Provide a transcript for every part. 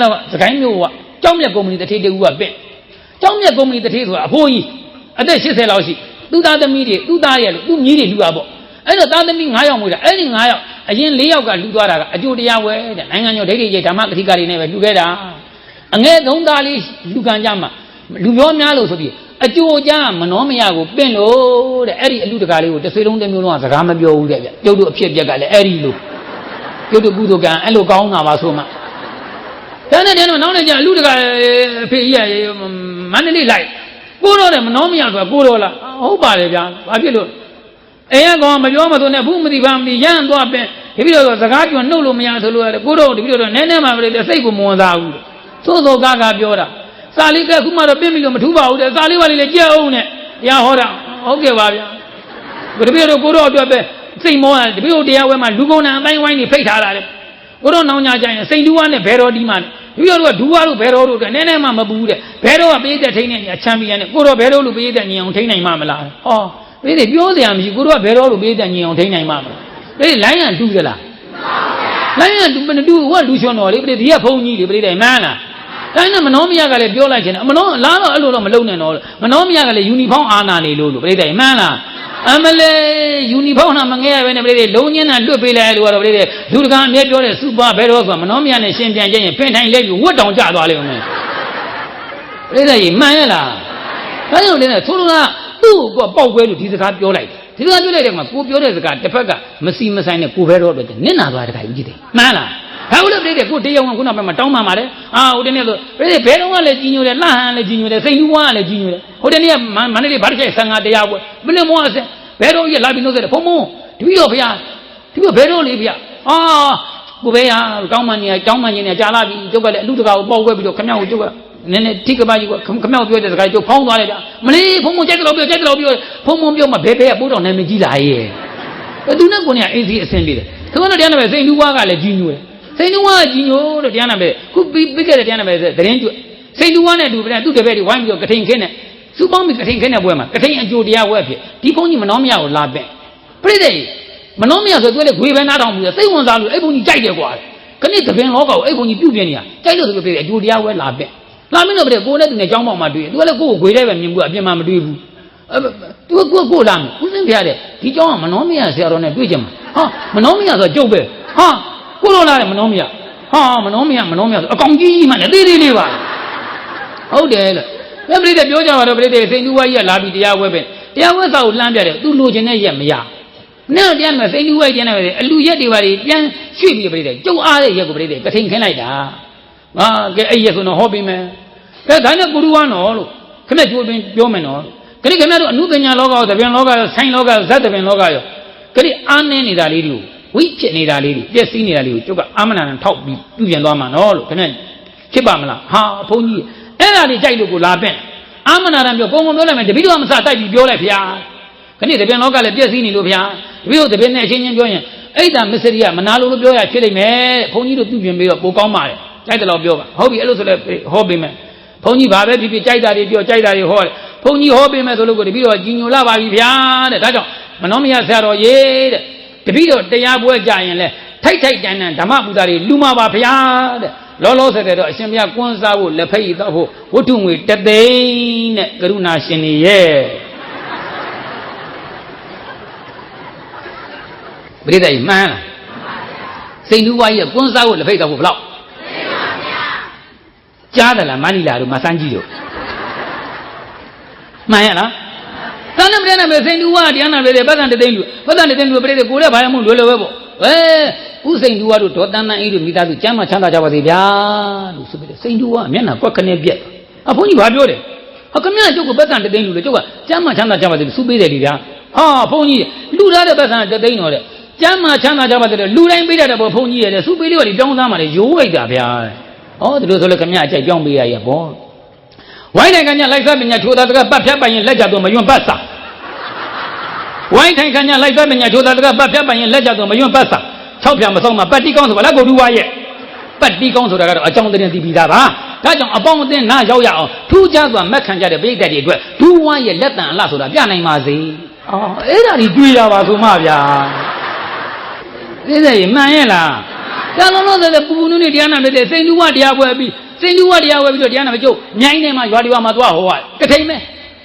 ဟိုလွန်ခဲ့တဲ့နည်းနည်းလောက်ကစကိုင်းမျိုးကကြောင်းမြတ်ကုမ္ပဏီတထေးတူကပင့်ကြောင်းမြတ်ကုမ္ပဏီတထေးဆိုတာအဖိုးကြီးအသက်80လောက်ရှိသူ့သားသမီးတွေသူ့သားရဲ့လို့သူ့မြေးတွေလူတာပေါ့အဲ့တော့သားသမီး9ယောက်မွေးတာအဲ့ဒီ9ယောက်အရင်4ယောက်ကလူသွားတာကအကျိုးတရားဝဲတဲ့နိုင်ငံကျော်ဒိဋ္ဌိကြီးဓမ္မကတိကာတွေနဲ့ပဲလူခဲ့တာအငဲသုံးသားလေးလူကံကြမှာလူပြောများလို့ဆိုပြီးအကျိုးကြားမနှောမရကိုပင့်လို့တဲ့အဲ့ဒီအလူတကာလေးကိုတစ်ဆွေလုံးတစ်မျိုးလုံးကစကားမပြောဘူးတဲ့ဗျပြုတ်တို့အဖြစ်အပျက်ကလည်းအဲ့ဒီလိုပြုတ်တို့ကုသိုလ်ကံအဲ့လိုကောင်းတာပါဆိုမှ တန်းတဲ့တန်းတော့နောက်နေကျအလူတကာအဖေကြီးကမန္တလေးလိုက်ကိုတော့တယ်မနှောမရဆိုတာကိုတော့လားဟုတ်ပါတယ်ဗျာဘာဖြစ်လို့အဲရကောင်မပြောမဆိုနဲ့ဘူးမသိဘာမသိရမ်းသွားပင်တပိတော့စကားပြောနှုတ်လို့မရဆိုလို့ရတယ်ကိုတော့တပိတော့နည်းနည်းမှမလေးစိတ်ကိုမဝင်စားဘူးသို့သောကားကပြောတာစာလေးကခုမှတော့ပြင့်ပြီလို့မထူးပါဘူးတဲ့စာလေးပါလေးလည်းကြက်အောင်နဲ့တရားဟောတာဟုတ်ကဲ့ပါဗျာတပိတော့ကိုတော့အတွက်ပဲစိတ်မောတာတပိတော့တရားဝဲမှာလူကုန်တန်အတိုင်းဝိုင်းနေဖိတ်ထားတာလေ ကိုတော့နောင်ညာကြရင်စိန်တူဝါနဲ့ဘဲတော်ဒီမှာတပိတော့ကဒူဝါတို့ဘဲတော်တို့ကနည်းနည်းမှမပူတဲ့ဘဲတော်ကပေးတဲ့ထိန်းနေညာချမ်းပီယံနဲ့ကိုတော့ဘဲတော်လို့ပေးတဲ့ညီအောင်ထိန်းနိုင်မှမလားဟောပေးတယ်ပြောစရာမရှိကိုတော့ကဘဲတော်လို့ပေးတဲ့ညီအောင်ထိန်းနိုင်မှမလားပေးလိုင်းရတူကြလားလိုင်းရတူမတူဟောလူချွန်တော်လေပြည့်ဒီကဖုန်းကြီးလေပြည့်တယ်မှန်းလားတိုင်းနဲ့မနောမယကလည်းပြောလိုက်ခြင်းတယ်မနောလားတော့အဲ့လိုတော့မလုံနဲ့တော့မနောမယကလည်းယူနီဖောင်းအာနာနေလို့လို့ပြိတ္တိုင်မှန်းလား အမလေးယူနီဖောင်းနာမငဲရပဲနဲ့ပြိတ္တိုင်လုံးညင်းတာလွတ်ပေးလိုက်လို့ကတော့ပြိတ္တိုင်လူတကာအမြဲပြောတဲ့စူပါဘဲတော့ဆိုတာမနောမယနဲ့ရှင်ပြန်ခြင်းရင်ဖင်ထိုင်လက်ပြီးဝတ်တောင်ကျသွားလိမ့်မယ်ပြိတ္တိုင်မှန်ရလားဒါကြောင့်လည်းသို့လို့ကသူ့ကိုပေါက်ကွဲလို့ဒီစကားပြောလိုက်ဒီစကားပြောလိုက်တဲ့ကကိုပြောတဲ့စကားတစ်ဖက်ကမစီမဆိုင်နဲ့ကိုဘဲတော့တော့နင့်နာသွားတဲ့ခါကြီးတယ်မှန်လားဘာလို့လဲပြိတ္တဲ့ကိုတရားဝင်ခုနကမှတောင်းမှမှာလေအာဟိုတနေ့ဆိုပြိတ္တဲ့ဘဲတော့ကလည်းကြီးညိုတယ်လှဟန်လည်းကြီးညိုတယ်စိတ်နှူးဝါးလည်းကြီးညိုတယ်ဟိုတနေ့ကမန္တလေးဗားတစ်ချက်ဆန်ငါတရားပွဲဘယ်လိုမောအစ ဘဲတော့ကြီးလာပြီးနှုတ်တယ်ဖုံဖုံတပည့်တော်ဖရာတပည့်တော်ဘဲတော့လေးဖရာအာကိုဘဲဟာတောင်းမှနေတောင်းမှနေနေကြာလာပြီကျုပ်ကလည်းအလူတကာကိုပေါက်ခွဲပြီးတော့ခမ ्या ကိုကျုပ်ကနည်းနည်းထိကပါကြီးကခမ ्या ပြောတဲ့စကားကျုပ်ဖောင်းသွားလိုက်တာမလေးဖုံဖုံကြိုက်တယ်လို့ပြောကြိုက်တယ်လို့ပြောဖုံဖုံပြောမှဘဲဘဲကပိုးတော်နာမည်ကြီးလာရဲ့ဘယ်သူနဲ့ကိုနေအေးစီအစင်းလေးတယ်ခင်ဗျားတို့တရားနာပဲစိန်တူဝါကလည်းကြီးညိုတယ်စိန်တူဝါကကြီးညိုလို့တရားနာပဲခုပြီးပြီးခဲ့တဲ့တရားနာပဲဆိုတရင်ကျွစိန်တူဝါနဲ့တူပြန်သူ့တပည့်တွေဝိုင်းပြီးတော့ကထိန်ခင်းနဲ့ စူပေါင်းပြီးကထိန်ခင်းတဲ့ပွဲမှာကထိန်အကျိုးတရားပွဲဖြစ်ဒီဘုန်းကြီးမနှောမရကိုလာပင့်ပြိတ္တိမနှောမရဆိုသူလည်းဂွေပဲနားထောင်မှုစိတ်ဝင်စားလို့အဲ့ဘုန်းကြီးကြိုက်တယ်ကွာခဏတပင်လောကကိုအဲ့ဘုန်းကြီးပြုတ်ပြနေတာကြိုက်လို့ဆိုပြိတ္တိအကျိုးတရားပွဲလာပင့်လာမင်းတို့ပြိတ္တိကိုနဲ့သူနဲ့ကြောင်းပေါက်မှာတွေ့တယ်သူကလည်းကိုယ့်ကိုဂွေတဲ့ပဲမြင်ဘူးအပြင်မှာမတွေ့ဘူးအဲ့သူကကိုကိုလာမယ်ဦးစင်းဖျားတဲ့ဒီကြောင်းကမနှောမရဆရာတော်နဲ့တွေ့ကြမှာဟာမနှောမရဆိုကြုတ်ပဲဟာကိုလိုလာတယ်မနှောမရဟာမနှောမရမနှောမရဆိုအကောင်ကြီးမှလည်းသေးသေးလေးပါဟုတ်တယ်လို့ ဘယ်ပရိသေပြောကြပါတော့ပရိသေစိန်တူဝါကြီးကလာပြီးတရားဝဲပဲတရားဝဲစာကိုလှမ်းပြတယ်သူလိုချင်တဲ့ရက်မရနဲ့တော့တရားမယ်စိန်တူဝါကြီးကျန်တယ်အလူရက်တွေပါတွေပြန်ရွှေ့ပြီးပရိသေကျုပ်အားတဲ့ရက်ကိုပရိသေကထိန်ခင်းလိုက်တာဟာကဲအဲ့ရက်ဆိုတော့ဟောပြီးမယ်ကဲဒါနဲ့ကုရုဝါနော်လို့ခနဲ့ကျိုးတွင်ပြောမယ်နော်ခရီးခင်ဗျားတို့အနုပညာလောကရောသဗ္ဗံလောကရောဆိုင်းလောကရောဇတ်သဗ္ဗံလောကရောခရီးအားနည်းနေတာလေးတွေကိုဝိဖြစ်နေတာလေးတွေပြည့်စည်နေတာလေးကိုကျုပ်ကအာမနာနဲ့ထောက်ပြီးပြုပြင်သွားမှာနော်လို့ခင်ဗျာဖြစ်ပါမလားဟာဘုန်းကြီးအဲ့ ဒါလေးကြိုက်လို့ကိုလာပင့်အာမနာရံပြောပုံပုံပြောလိုက်မယ်တပိတော့မစတိုက်ပြီးပြောလိုက်ဖျားခဏသဗ္ဗံလောကလည်းပြည့်စည်နေလို့ဖျားတပိတော့သဗ္ဗံနဲ့အချင်းချင်းပြောရင်အဲ့ဒါမစ္စရိယမနာလို့လို့ပြောရဖြစ်လိမ့်မယ်ဘုန်းကြီးတို့ပြုပြင်ပြီးတော့ပိုကောင်းပါတယ်ကြိုက်တယ်လို့ပြောပါဟုတ်ပြီအဲ့လိုဆိုလည်းဟောပေးမယ်ဘုန်းကြီးဘာပဲဖြစ်ဖြစ်ကြိုက်တာတွေပြောကြိုက်တာတွေဟောတယ်ဘုန်းကြီးဟောပေးမယ်ဆိုလို့ကိုတပည့်တော်ကြီးညိုလာပါပြီဗျာတဲ့ဒါကြောင့်မနောမယဆရာတော်ရေးတဲ့တပည့်တော်တရားပွဲကြရင်လဲထိုက်ထိုက်တန်တန်ဓမ္မပူဇာတွေလူမှာပါဗျာတဲ့ လောလောဆယ်တော့အရှင်ဘုရားကွန်းစားဖို့လက်ဖက်ရည်တော့ဖို့ဝတ္ထုငွေတသိန်းနဲ့ကရုဏာရှင်နေရဲ့ပရိသတ်ကြီးမှန်းလားစိန်တူဝါကြီးကကွန်းစားဖို့လက်ဖက်ရည်တော့ဖို့ဘယ်လောက်ကြားတယ်လားမန္တိလာတို့မဆန်းကြီးတို့မှန်ရလားသန္နမရဏမေစိန်တူဝါတရားနာပဲတဲ့ပတ်စံတသိန်းလူပတ်စံတသိန်းလူပြိတ္တကိုလည်းဘာမှမလွယ်လွယ်ပဲပေါ့အဲ ဥစိန်တူဝါတို့ဒေါတန်းတန်းအေးတို့မိသားစုကျမ်းမှချမ်းသာကြပါစေဗျာလို့ဆိုပြီးစိန်တူဝါမျက်နှာကွက်ခနဲ့ပြက်အဘုန်းကြီးဘာပြောတယ်ဟာခမရကျုပ်ကပတ်စံတသိန်းလူလေကျုပ်ကကျမ်းမှချမ်းသာကြပါစေလို့စူပေးတယ်လေဗျာဟာဘုန်းကြီးလူထားတဲ့ပတ်စံတသိန်းတော်တဲ့ကျမ်းမှချမ်းသာကြပါစေလို့လူတိုင်းပေးတတ်တယ်ပေါ့ဘုန်းကြီးရဲ့စူပေးလေးကဒီတောင်းသားမှလေရိုးလိုက်တာဗျာဟောဒီလိုဆိုလေခမရအကြိုက်ပြောင်းပေးရရဲ့ပေါ့ဝိုင်းနိုင်ငံကလိုက်စားပညာထိုးတာတကပတ်ဖြတ်ပိုင်ရင်လက်ကြတော့မယွန့်ပတ်စာဝိုင်းထိုင်ခံညာလိုက်စားပညာထိုးတာတကပတ်ဖြတ်ပိုင်ရင်လက်ကြတော့မယွန့်ပတ်စာ ၆ဖြာမဆောင်မှာပတ်တိကောင်းဆိုပါလားကိုတူဝါရဲ့ပတ်တိကောင်းဆိုတာကတော့အကြောင်းသတင်းသိပြီးသားပါဒါကြောင့်အပေါင်းအသင်းနားရောက်ရအောင်ထူးခြားစွာမက်ခံကြတဲ့ပိဋကတ်တွေအတွက်ဒူဝါရဲ့လက်တန်အလားဆိုတာပြနိုင်ပါစေအော်အဲ့ဒါကြီးတွေးတာပါဆိုမှဗျာသိစေမှန်ရဲ့လားဒါလုံးလုံးတဲ့ပူပူနုနေတရားနာတဲ့စိန်လူဝတရားပွဲပြီးစိန်လူဝတရားပွဲပြီးတော့တရားနာမကျုပ်မြိုင်းနေမှာရွာဒီဝါမှာသွားဟောကထိန်မဲ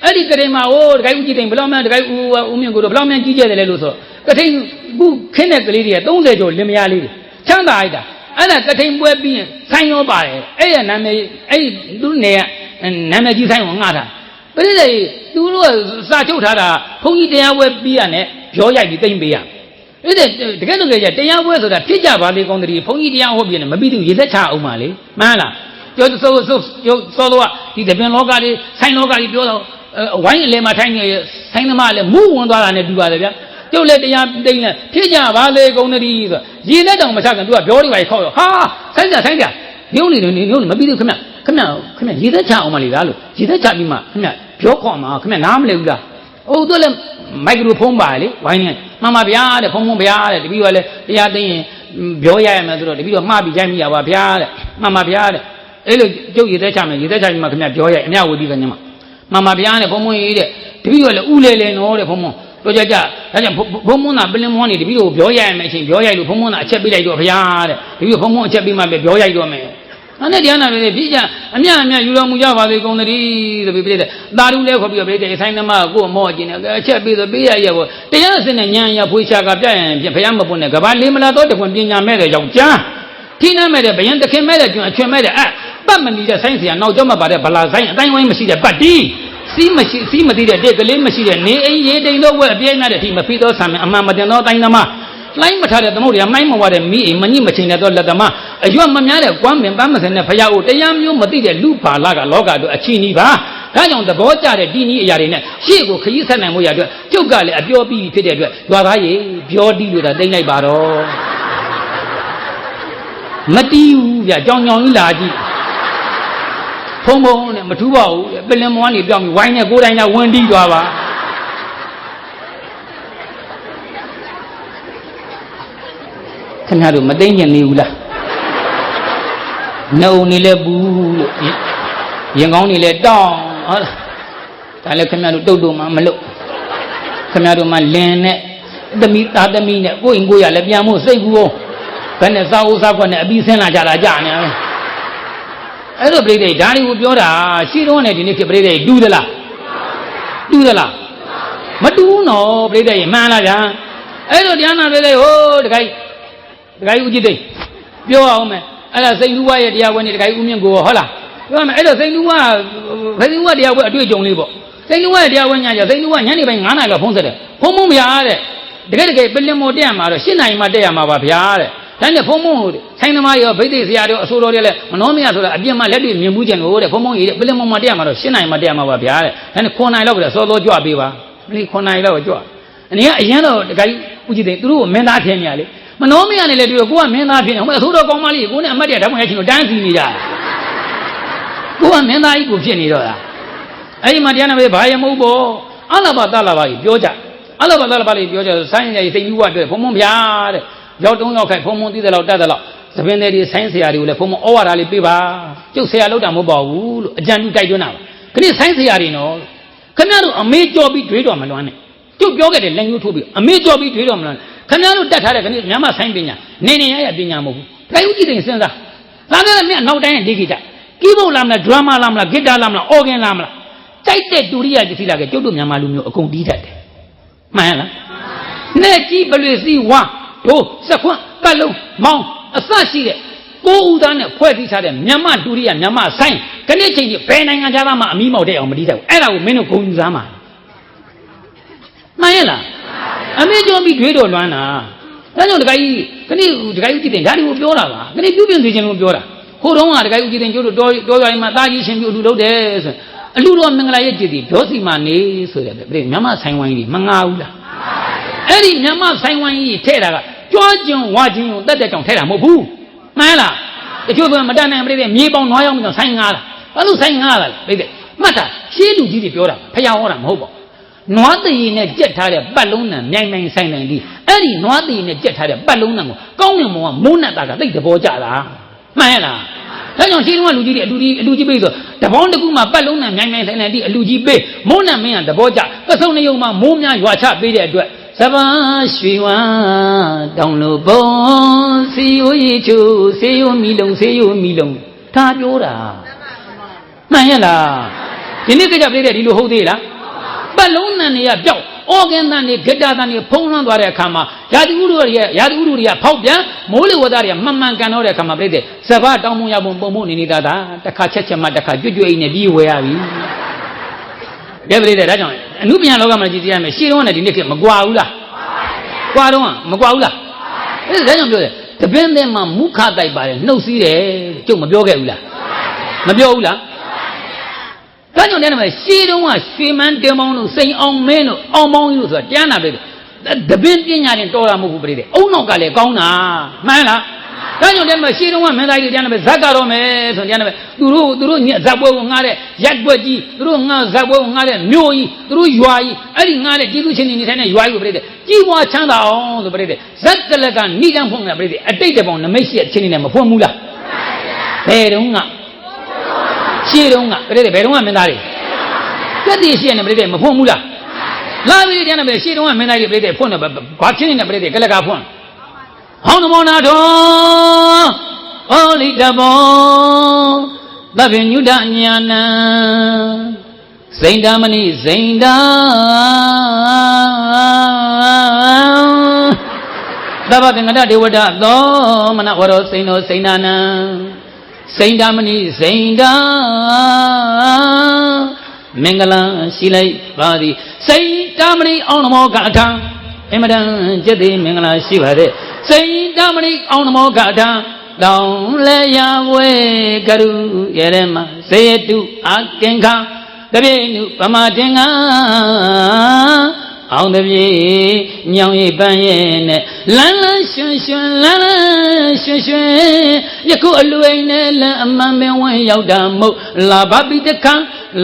အဲ့ဒီကထိန်မှာဟိုတခိုင်ဦးကြည့်တယ်ဘယ်လောက်မှတခိုင်ဦးဦးမြင့်ကိုတော့ဘယ်လောက်မှကြီးကျယ်တယ်လဲလို့ဆို ကထိန်ခုခင်းတဲ့ကလေးတွေက30ကျော်လင်မယားလေးတွေချမ်းသာလိုက်တာအဲ့ဒါကထိန်ပွဲပြီးရင်ဆိုင်ရောပါတယ်အဲ့ရနာမည်အဲ့ဒီသူနေကနာမည်ကြီးဆိုင်ကိုငှားတာပြိတ္တိသူတို့ကစာချုပ်ထားတာဘုန်းကြီးတရားပွဲပြီးရတယ်ပြောရိုက်ပြီးတိမ့်ပေးရအဲ့ဒါတကယ်လို့ကြတရားပွဲဆိုတာဖြစ်ကြပါလေကောင်းတည်းဘုန်းကြီးတရားဟောပြနေမပြီးသူရေသက်ချအောင်ပါလေမှန်လားပြောဆိုဆိုဆိုတော့ဒီတပင်လောကလေးဆိုင်လောကလေးပြောတော့ဝိုင်းအလဲမှာထိုင်းနေဆိုင်သမားလည်းမူးဝင်သွားတာနဲ့တူပါတယ်ဗျာ ကျုပ်လည်းတရားတိမ့်လဲဖြစ်ကြပါလေကောင်းတည်းဆိုရေသက်တောင်မချကန်သူကပြောနေပါလေခေါက်ရောဟာဆိုင်ကြဆိုင်ကြညုံနေနေညုံနေမပြီးသူခင်ဗျခင်ဗျခင်ဗျရေသက်ချအောင်ပါလေလားလို့ရေသက်ချပြီးမှခင်ဗျပြောခေါ်မှာခင်ဗျနားမလဲဘူးလားအိုးသူလည်းမိုက်ခရိုဖုန်းပါလေဝိုင်းနေမှန်ပါဗျာတဲ့ဖုန်းဖုန်းဗျာတဲ့တပည့်ကလည်းတရားသိရင်ပြောရရမယ်ဆိုတော့တပည့်တော့မှားပြီးရိုက်မိရပါဗျာတဲ့မှန်ပါဗျာတဲ့အဲ့လိုကျုပ်ရေသက်ချမယ်ရေသက်ချပြီးမှခင်ဗျပြောရအမြဝတီကညမှာမှန်ပါဗျာတဲ့ဖုန်းဖုန်းရေးတဲ့တပည့်ကလည်းဥလေလေနော်တဲ့ဖုန်းဖုန်း တော့ကြကြဒါကြောင့်ဘုံမွန်းတာပလင်မွန်းနေတပည့်ကိုပြောရရမယ်အချိန်ပြောရိုက်လို့ဘုံမွန်းတာအချက်ပေးလိုက်တော့ဗျာတဲ့တပည့်ဘုံမွန်းအချက်ပေးမှပဲပြောရိုက်တော့မယ်အဲ့နဲ့တရားနာတွေပြည့်ကြအမြအမြယူတော်မူကြပါစေကုန်သတည်းဆိုပြီးပြည့်တဲ့သာဓုလဲခေါ်ပြီးတော့ပြည့်တဲ့အဆိုင်သမားကိုမော့ကျင်တယ်အချက်ပေးဆိုပေးရရပေါ့တရားစင်နဲ့ညံရဖွေးချကပြရင်ဘုရားမပွန်းနဲ့ကဘာလေးမလာတော့တခွန်ပညာမဲ့တဲ့ယောက်ျားထိနှမ်းမဲ့တဲ့ဘယံတခင်မဲ့တဲ့ကျွန်းအချွင်မဲ့တဲ့အပတ်မနေတဲ့ဆိုင်းစရာနောက်ကျောင်းမှာပါတဲ့ဗလာဆိုင်အတိုင်းဝိုင်းမရှိတဲ့ပတ်တီး စီးမရှိစီးမသိတဲ့တဲ့ကလေးမရှိတဲ့နေအိမ်ရေတိမ်တော့ဝဲအပြည့်နဲ့တဲ့အထိမဖိသောဆံမအမှန်မတင်သောအတိုင်းသမားလိုင်းမထားတဲ့သမုဒ္ဒရာမိုင်းမဝတဲ့မိအိမ်မညစ်မချိန်တဲ့တော့လက်သမားအရွတ်မများတဲ့ကွမ်းပင်ပန်းမစင်တဲ့ဖရာကိုတရားမျိုးမသိတဲ့လူပါလာကလောကတို့အချီနီးပါဒါကြောင့်သဘောကျတဲ့ဒီနည်းအရာတွေနဲ့ရှေ့ကိုခရီးဆက်နိုင်မှုရအတွက်ကျုပ်ကလည်းအပြောပြီးဖြစ်တဲ့အတွက်ရွာသားရေပြောတီးလို့သာတိမ့်လိုက်ပါတော့မတီးဘူးဗျကြောင်ကြောင်ကြီးလာကြည့် ဖုံဖုံနဲ့မထူးပါဘူးပလင်မွားနေပြောင်းပြီးဝိုင်းနဲ့ကိုယ်တိုင်ကဝင်တီးသွားပါခင်ဗျားတို့မသိမ့်ကျင်သေးဘူးလားနှုံနေလဲဘူးလို့ရင်ကောင်းနေလဲတောင်းဟုတ်လားဒါလည်းခင်ဗျားတို့တုတ်တုတ်မှမလို့ခင်ဗျားတို့မှလင်နဲ့သမီးသားသမီးနဲ့ကိုယ့်ရင်ကိုယ်ရလည်းပြန်ဖို့စိတ်ကူအောင်ဘယ်နဲ့စားဦးစားခွက်နဲ့အပြီးဆင်းလာကြတာကြာနေတယ် အဲ့လိုပြိတ္တိဒါတွေကိုပြောတာရှိတော့နဲ့ဒီနေ့ဖြစ်ပြိတ္တိတူးသလားတူးသလားမတူးနော်ပြိတ္တိမှန်လားဗျာအဲ့လိုတရားနာပြိတ္တိဟိုးတခိုက်တခိုက်ဦးကြည့်သိပြောအောင်မယ်အဲ့ဒါစိတ်လူဝရဲ့တရားပွဲနေတခိုက်ဦးမြင့်ကိုဟုတ်လားပြောမယ်အဲ့တော့စိတ်လူဝစိတ်လူဝတရားပွဲအတွေ့အကြုံလေးပေါ့စိတ်လူဝရဲ့တရားပွဲညကြစိတ်လူဝညနေပိုင်း9နာရီကဖုံးဆက်တယ်ဖုံးမုံဗျာတဲ့တကယ်တကယ်ပလင်မောတက်ရမှာတော့7နာရီမှတက်ရမှာပါဗျာတဲ့ ဒါနဲ့ဖုံးမုံဆိုင်သမားရောဗိသိက်ဆရာတို့အဆိုတော်တွေလည်းမနှောမရဆိုတာအပြစ်မှလက်တွေ့မြင်မှုကြံလို့တဲ့ဖုံးမုံကြီးတဲ့ပလင်မောမှတက်ရမှာတော့7နာရီမှတက်ရမှာပါဗျာတဲ့ဒါနဲ့9နာရီလောက်ပဲစောစောကြွပေးပါမင်း9နာရီလောက်ကြွအနေကအရင်တော့တခါကြီးဦးကြည့်တယ်သူတို့ကမင်းသားထင်နေရလေမနှောမရနဲ့လည်းတွေ့ကိုကမင်းသားဖြစ်နေဟိုအဆိုတော်ကောင်းမလေးကိုနဲ့အမတ်တရဓာတ်ပုံရိုက်ချင်လို့တန်းစီနေကြတယ်ကိုကမင်းသားကြီးကိုဖြစ်နေတော့တာအဲ့ဒီမှာတရားနာပဲဘာရမဟုတ်ဘောအလဘတလဘကြီးပြောကြအလဘတလဘကြီးပြောကြဆိုင်းရည်စိတ်ယူဝအတွက်ဘုံဘုံဗျာတဲ့ ရောက်တုံးရောက်ခိုက်ဘုံဘုံသိတယ်လို့တတ်တယ်လို့သပင်တွေဒီဆိုင်းဆရာတွေကိုလည်းဘုံဘုံဩဝါဒလေးပေးပါကျုပ်ဆရာလောက်တာမဟုတ်ပါဘူးလို့အကြံပြုတိုက်တွန်းတာပါခဏဆိုင်းဆရာတွေနော်ခင်ဗျားတို့အမေကြော်ပြီးတွေးတော်မလွမ်းနဲ့ကျုပ်ပြောခဲ့တယ်လက်ညှိုးထိုးပြီးအမေကြော်ပြီးတွေးတော်မလွမ်းခင်ဗျားတို့တတ်ထားတဲ့ခဏမြန်မာဆိုင်းပညာနေနေရရပညာမဟုတ်ဘူးခိုင်ဦးကြည့်တယ်စဉ်းစားဒါနဲ့လည်းမင်းနောက်တိုင်းဒီကိစ္စကီးဘုတ်လားမလားဒရမာလားမလားဂီတာလားမလားအော်ဂင်လားမလားကြိုက်တဲ့ဒူရိယပစ္စည်းလာကကျုပ်တို့မြန်မာလူမျိုးအကုန်တီးတတ်တယ်မှန်လားနဲ့ကြီးပလွေစီဝါ တို့စက်ခွန်းပတ်လုံးမောင်းအစရှိတဲ့ကိုဦးသားနဲ့ဖွဲ့စည်းထားတဲ့မြန်မာဒူရိယမြန်မာဆိုင်ခဏချိန်ကြီးဘယ်နိုင်ငံခြားသားမှအမီးမောက်တဲ့အောင်မတီးတတ်ဘူးအဲ့ဒါကိုမင်းတို့ဂုံယူစားမှာမှန်ရဲ့လားအမေကျော်ပြီးတွေးတော်လွမ်းတာဒါကြောင့်တခါကြီးခဏတခါကြီးကြည့်တယ်ဓာတ်တွေကိုပြောတာပါခဏပြုပြင်စေခြင်းလို့ပြောတာဟိုတုန်းကတခါကြီးကြည့်တယ်ကျိုးတို့တော်တော်ရွာမှာတာကြီးရှင်ပြုအလူလုပ်တယ်ဆိုအလူတော်မင်္ဂလာရဲ့ကြည်တီဒေါစီမာနေဆိုတယ်ပြည့်မြမဆိုင်ဝိုင်းကြီးမငါဘူးလားအဲ့ဒီမြမဆိုင်ဝိုင်းကြီးထဲတာက ကြွားကျင်ဝါကျင်ုံတက်တဲ့ကြောင့်ထဲတာမဟုတ်ဘူးမှန်လားတချို့ကမတတ်နိုင်ပြည့်မြေပေါင်းနွားရောက်ပြီးတော့ဆိုင်ငါလားဘာလို့ဆိုင်ငါလားပြည့်မှတ်တာရှေးလူကြီးတွေပြောတာဖျားဟောတာမဟုတ်ပါနွားတရီနဲ့ကြက်ထားတဲ့ပတ်လုံးနံမြိုင်မြိုင်ဆိုင်နိုင်ဒီအဲ့ဒီနွားတရီနဲ့ကြက်ထားတဲ့ပတ်လုံးနံကိုကောင်းကင်ဘုံကမိုးနဲ့တာကသိတဲ့ဘောကြတာမှန်ရဲ့လားဒါကြောင့်ရှင်းတော့လူကြီးတွေအလူကြီးအလူကြီးပေးဆိုတပေါင်းတစ်ခုမှပတ်လုံးနဲ့မြိုင်မြိုင်ဆိုင်နိုင်ဒီအလူကြီးပေးမိုးနဲ့မင်းကသဘောကျကဆုံနေုံမှာမိုးများရွာချပေးတဲ့အတွက် စဘာရွှေဝါတောင်းလို့ပုံစီယိုရီချိုစေယိုမီလုံးစေယိုမီလုံးဒါပြောတာမှန်ရဲ့လားဒီနေ့ကြပြည့်တဲ့ဒီလိုဟုတ်သေးလားပတ်လုံးနံနေရပြောက်ဩကင်းတန်နေဂတ္တတန်နေဖုံးလွှမ်းသွားတဲ့အခါမှာရာသီဥတုတွေရာသီဥတုတွေကဖောက်ပြန်မိုးလေဝသတွေကမှန်မှန်ကန်တော့တဲ့အခါမှာပြည့်တဲ့စဘာတောင်းမရပုံပုံမှုနေနေတာဒါတစ်ခါချက်ချက်မှတစ်ခါကြွကြွအိမ်နဲ့ပြီးဝယ်ရပြီတဲ့ပြည့်တဲ့ဒါကြောင့် အနုပညာလောကမှာကြည့်ရမယ်ရှေ့တော့ကဒီနေ့ခေတ်မကွာဘူးလားကွာတော့မကွာဘူးလားအဲဒါကြောင့်ပြောတယ်တပင်းထဲမှာမုခတိုက်ပါတယ်နှုတ်စည်းတယ်ကျုပ်မပြောခဲ့ဘူးလားမပြောဘူးလားဒါကြောင့်လည်းရှေးတုန်းကရွှေမန်းတင်ပေါင်းတို့စိန်အောင်မင်းတို့အောင်ပေါင်းကြီးတို့ဆိုတာတရားနာပဲတပင်းပညာနဲ့တော်တာမဟုတ်ဘူးပြိတဲ့အုံနောက်ကလည်းကောင်းတာမှန်လား ဒါကြောင့်လည်းရှေးတုန်းကမင်းသားကြီးတရားနာပဲဇက်ကတော့မယ်ဆိုတရားနာပဲသူတို့သူတို့ညဇက်ပွဲကိုငားတဲ့ရက်ွက်ကြီးသူတို့ငားဇက်ပွဲကိုငားတဲ့မြို့ကြီးသူတို့ရွာကြီးအဲ့ဒီငားတဲ့ပြည်သူချင်းတွေနေထိုင်တဲ့ရွာကြီးကိုပြိတဲ့ကြီးပွားချမ်းသာအောင်ဆိုပြိတဲ့ဇက်ကလကနိကံဖုံးတာပြိတဲ့အတိတ်တပေါင်းနမိတ်ရှိတဲ့ချင်းတွေနဲ့မဖွင့်ဘူးလားဘယ်တုန်းကရှေးတုန်းကပြိတဲ့ဘယ်တုန်းကမင်းသားတွေစက်တည်ရှိရင်ပြိတဲ့မဖွင့်ဘူးလားလာပြီးတရားနာပဲရှေးတုန်းကမင်းသားတွေပြိတဲ့ဖွင့်တယ်ဘာချင်းနေနဲ့ပြိတဲ့ကလကဖွင့် ဟောင်းနမောနာတော်ဩလိတဘောသဗ္ဗညုတညာနံစိန်တမဏိစိန်တာသဗ္ဗသင်္ကတဒေဝတသောမနဝရောစိန်သောစိန်နာနံစိန်တမဏိစိန်တာမင်္ဂလာရှိလိုက်ပါသည်စိန်တမဏိအောင်နမောကအထံအမတန်ကျက်သေးမင်္ဂလာရှိပါတဲ့ စိန်တမဏိအောင်နမောကအထံတောင်းလဲရဝဲကရုရဲရမစေတုအကင်္ခတပြေနုပမတင်္ဂအောင်တပြေညောင်ရိပ်ပန်းရဲ့နဲ့လန်းလန်းရွှင်ရွှင်လန်းလန်းရွှင်ရွှင်ယခုအလွိန်နဲ့လန်းအမှန်ပင်ဝင်ရောက်တာမို့လာဘပိတခံ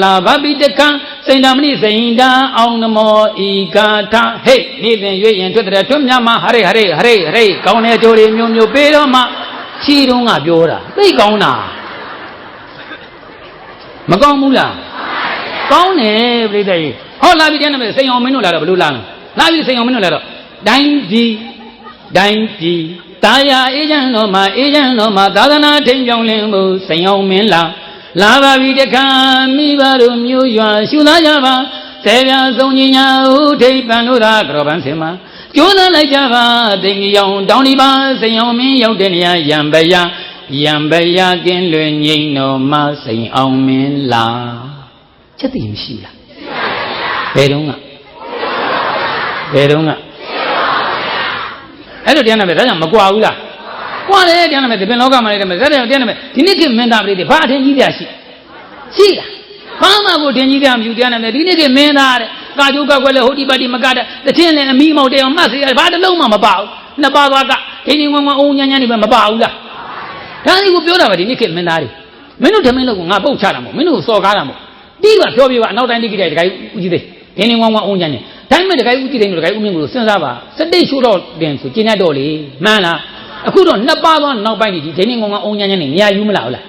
လာဘပိတခံစိန်တမဏိစိန်တာအောင်နမောဤကာထဟိတ်နေပင်ရွေ့ရင်ထွက်တဲ့ထွတ်မြမဟရိဟရိဟရိဟရိကောင်းတဲ့ကြိုးတွေမျိုးမျိုးပေးတော့မှချီတုံးကပြောတာသိကောင်းတာမကောင်းဘူးလားကောင်းတယ်ပြိတ္တကြီးဟောလာပြီတဲ့နမယ်စိန်အောင်မင်းတို့လာတော့ဘလို့လာလဲလာပြီစိန်အောင်မင်းတို့လာတော့တိုင်းပြည်တိုင်းပြည်တာယာအေးချမ်းတော်မှာအေးချမ်းတော်မှာသာသနာထိန်ကြောင်းလင်းမှုစိန်အောင်မင်းလာ လာပါပြီတခါမိဘတို့မျိုးရွာရှုသားကြပါသေပြဆုံးညီညာဥထိပ်ပန်တို့သာကြောပန်းစင်မှာကျိုးစားလိုက်ကြပါတိမ်ရောင်တောင်းဒီပါစိန်အောင်မင်းရောက်တဲ့နေရာရံပယရံပယကင်းလွင်ငိမ့်တော်မှာစိန်အောင်မင်းလာချက်တည်မရှိလားဘယ်တော့ကဘယ်တော့ကအဲ့လိုတရားနာမယ်ဒါကြောင့်မကွာဘူးလား ကွာတယ်တရားနာမယ်ဒီပင်လောကမှာလည်းတရားနာမယ်တရားနာမယ်ဒီနေ့ခေတ်မင်းသားပရိသေဘာအထင်ကြီးတရားရှိရှိလားဘာမှကိုထင်ကြီးတရားမယူတရားနာမယ်ဒီနေ့ခေတ်မင်းသားတဲ့ကာကျုကကွယ်လဲဟိုဒီပါတီမကတဲ့တထင်းနဲ့အမီးမောက်တရားမှတ်စီဘာတစ်လုံးမှမပါဘူးနှစ်ပါးသွားကဒိနေငုံငုံအုံညံ့ညံ့နေပဲမပါဘူးလားဒါဒီကိုပြောတာပဲဒီနေ့ခေတ်မင်းသားတွေမင်းတို့ထမင်းလို့ကငါပုတ်ချတာမဟုတ်မင်းတို့စော်ကားတာမဟုတ်တိကပြောပြပါအနောက်တိုင်းတိကိတဲ့တခါဦးကြီးသေးဒိနေငုံငုံအုံညံ့ညံ့ဒါပေမဲ့တခါဦးကြီးသေးတို့တခါဦးမင်းကိုစဉ်းစားပါစတိတ်ရှိုးတော့တင်ဆိုကျင်းတတ်တော့လေမှန်လား အခုတော့နှစ်ပါးသွားနောက်ပိုင်းဒီဒိနေငုံငုံအုံညံ့ညံ့နေနေရာယူမလားဟုတ်လား